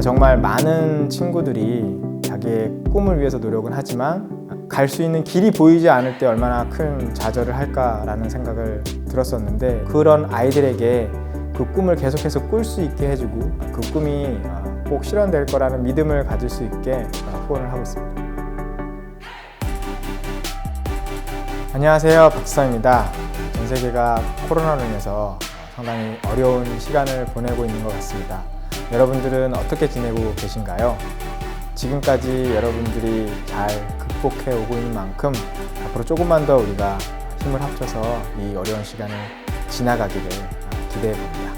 정말 많은 친구들이 자기의 꿈을 위해서 노력은 하지만 갈 수 있는 길이 보이지 않을 때 얼마나 큰 좌절을 할까라는 생각을 들었었는데 그런 아이들에게 그 꿈을 계속해서 꿀 수 있게 해주고 그 꿈이 어, 꼭 실현될 거라는 믿음을 가질 수 있게 어, 후원을 하고 있습니다. 안녕하세요. 박지성입니다. 전 세계가 코로나로 인해서 상당히 어려운 시간을 보내고 있는 것 같습니다. 여러분들은 어떻게 지내고 계신가요? 지금까지 여러분들이 잘 극복해 오고 있는 만큼 앞으로 조금만 더 우리가 힘을 합쳐서 이 어려운 시간을 지나가기를 기대해 봅니다.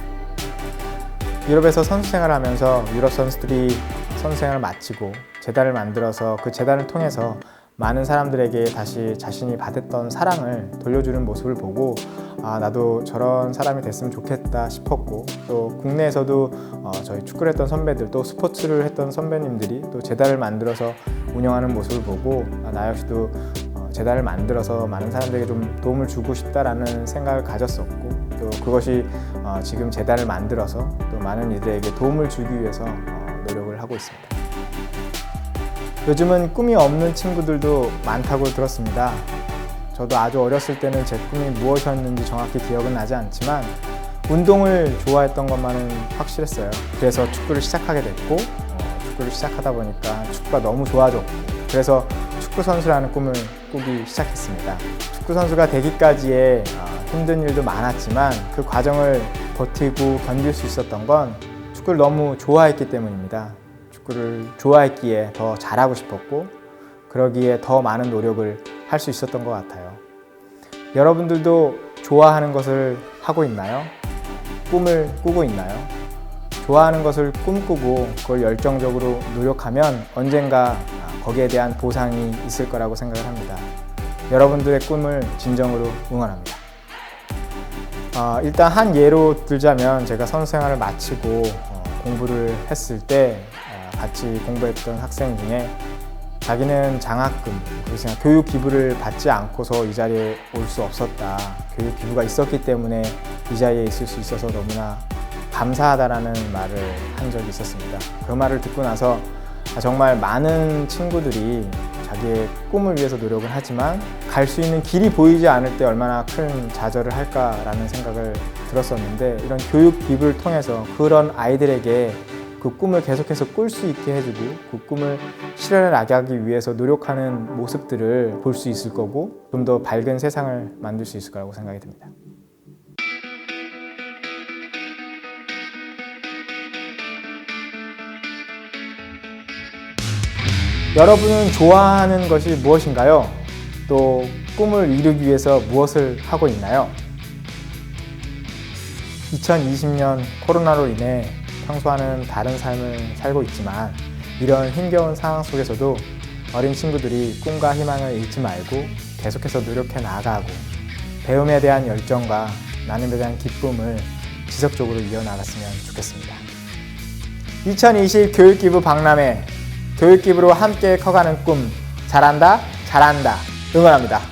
유럽에서 선수 생활을 하면서 유럽 선수들이 선수 생활을 마치고 재단을 만들어서 그 재단을 통해서 많은 사람들에게 다시 자신이 받았던 사랑을 돌려주는 모습을 보고 아 나도 저런 사람이 됐으면 좋겠다 싶었고 또 국내에서도 어, 저희 축구를 했던 선배들 또 스포츠를 했던 선배님들이 또 재단을 만들어서 운영하는 모습을 보고 아, 나 역시도 어, 재단을 만들어서 많은 사람들에게 좀 도움을 주고 싶다라는 생각을 가졌었고 또 그것이 어, 지금 재단을 만들어서 또 많은 이들에게 도움을 주기 위해서 어, 노력을 하고 있습니다. 요즘은 꿈이 없는 친구들도 많다고 들었습니다. 저도 아주 어렸을 때는 제 꿈이 무엇이었는지 정확히 기억은 나지 않지만 운동을 좋아했던 것만은 확실했어요. 그래서 축구를 시작하게 됐고 어, 축구를 시작하다 보니까 축구가 너무 좋아졌고 그래서 축구 선수라는 꿈을 꾸기 시작했습니다. 축구 선수가 되기까지의 어, 힘든 일도 많았지만 그 과정을 버티고 견딜 수 있었던 건 축구를 너무 좋아했기 때문입니다. 축구를 좋아했기에 더 잘하고 싶었고 그러기에 더 많은 노력을 할 수 있었던 것 같아요. 여러분들도 좋아하는 것을 하고 있나요? 꿈을 꾸고 있나요? 좋아하는 것을 꿈꾸고 그걸 열정적으로 노력하면 언젠가 거기에 대한 보상이 있을 거라고 생각을 합니다. 여러분들의 꿈을 진정으로 응원합니다. 어, 일단 한 예로 들자면 제가 선수 생활을 마치고 어, 공부를 했을 때 어, 같이 공부했던 학생 중에 자기는 장학금, 그래서 교육 기부를 받지 않고서 이 자리에 올 수 없었다. 교육 기부가 있었기 때문에 이 자리에 있을 수 있어서 너무나 감사하다라는 말을 한 적이 있었습니다. 그 말을 듣고 나서 아, 정말 많은 친구들이 자기의 꿈을 위해서 노력을 하지만 갈 수 있는 길이 보이지 않을 때 얼마나 큰 좌절을 할까라는 생각을 들었었는데 이런 교육 기부를 통해서 그런 아이들에게 그 꿈을 계속해서 꿀 수 있게 해주고 그 꿈을 실현해 나가기 위해서 노력하는 모습들을 볼 수 있을 거고 좀 더 밝은 세상을 만들 수 있을 거라고 생각이 듭니다. 여러분은 좋아하는 것이 무엇인가요? 또 꿈을 이루기 위해서 무엇을 하고 있나요? 2020년 코로나로 인해 평소와는 다른 삶을 살고 있지만 이런 힘겨운 상황 속에서도 어린 친구들이 꿈과 희망을 잃지 말고 계속해서 노력해 나아가고 배움에 대한 열정과 나눔에 대한 기쁨을 지속적으로 이어나갔으면 좋겠습니다. 2020 교육기부 박람회 교육기부로 함께 커가는 꿈 잘한다 잘한다 응원합니다.